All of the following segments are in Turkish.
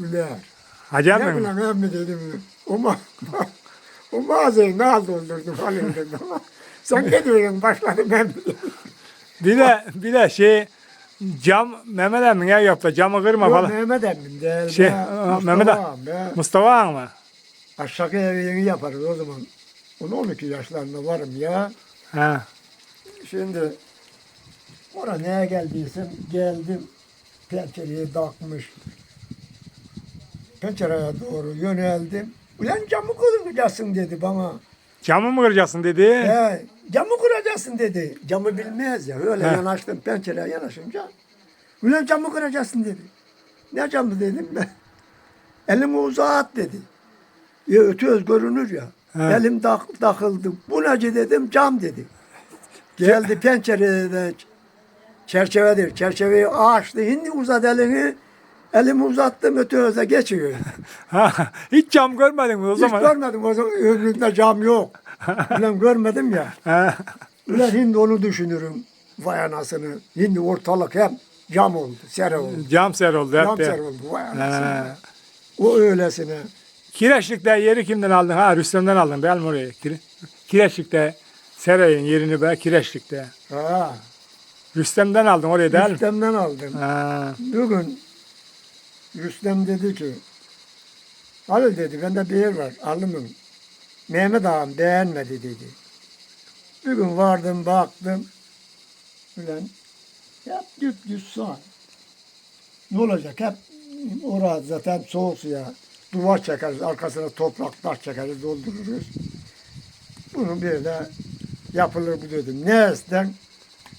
güler. Hacı Ne mi? bileyim emmi dedim. O, ma o mağazayı ne doldurdu falan dedim. Sen ne diyorsun başladım emmi. Bir de bir de şey cam Mehmet emmi ya yaptı camı kırma Yok falan. Mehmet emmim değil. Şey, Mustafa Mehmet- ağam be. Mustafa ağam mı? Aşağı evi yeni yaparız o zaman. 10-12 yaşlarında varım ya. Ha. Şimdi oraya neye geldiysem geldim. Pencereye takmış. Pencereye doğru yöneldim. Ulan camı kıracaksın dedi bana. Camı mı kıracaksın dedi. He, camı kıracaksın dedi. Camı bilmez ya. Öyle He. yanaştım pencereye yanaşınca. Ulan camı kıracaksın dedi. Ne camı dedim ben. Elimi uzat dedi. Ya ötüyoruz görünür ya. He. Elim tak, takıldı. Bu nece dedim cam dedi. Geldi pencerede çerçevedir. Çerçeveyi açtı. Şimdi uzat elini. Elimi uzattım ötüyoruz'a geçiyor. Ha, hiç cam görmedin mi o Hiç zaman? görmedim o zaman ömrümde cam yok. Ulan görmedim ya. Ha. Ulan şimdi onu düşünürüm. Vay anasını. Şimdi ortalık hep cam oldu, sere oldu. Cam ser oldu hep Cam de. ser oldu. Vay anasını. Ha. O öylesine. Kireçlik'te yeri kimden aldın? Ha Rüstem'den aldın. Benim oraya. Kire- Kireçlik'te Seray'ın yerini be Kireçlik'te. Ha. Rüstem'den aldın oraya değil mi? Rüstem'den aldım. Ha. Bugün Rüstem dedi ki Ali dedi bende bir yer var alımın. Mehmet ağam beğenmedi dedi. Bugün vardım baktım. Ulan hep düz düz sağ. Ne olacak hep orada zaten soğuk suya duvar çekeriz arkasına toprak taş çekeriz doldururuz. Bunu böyle yapılır bu dedim. Ne isten?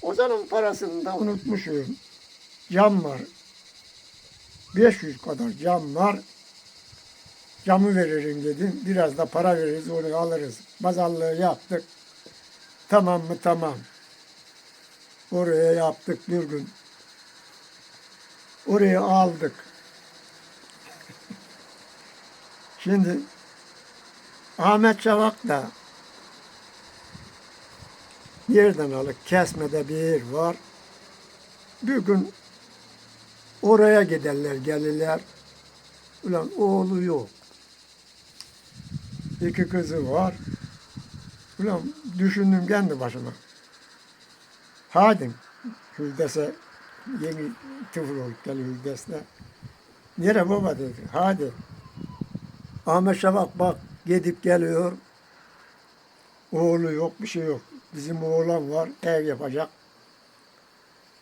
O zaman parasını da unutmuşum. Cam var. 500 kadar cam var. Camı veririm dedim. Biraz da para veririz onu alırız. Pazarlığı yaptık. Tamam mı? Tamam. Oraya yaptık bir gün. Oraya aldık. Şimdi Ahmet Çavak da yerden alıp kesmede bir yer var. Bir gün oraya giderler gelirler. Ulan oğlu yok. İki kızı var. Ulan düşündüm kendi başıma. Hadi Hüldes'e yeni tıfıl olup geliyor Hüldes'le. Nere baba dedi. Hadi. Ahmet Şafak bak gidip geliyor. Oğlu yok bir şey yok. Bizim oğlan var ev yapacak.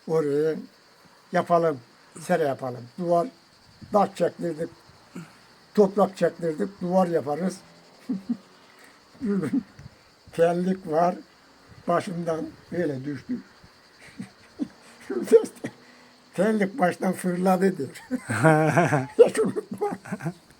Oraya yapalım. Sere yapalım. Duvar taş çektirdik. Toprak çektirdik. Duvar yaparız. Kellik var. Başımdan böyle düştü. Tellik baştan fırladı diyor. Hiç unutma.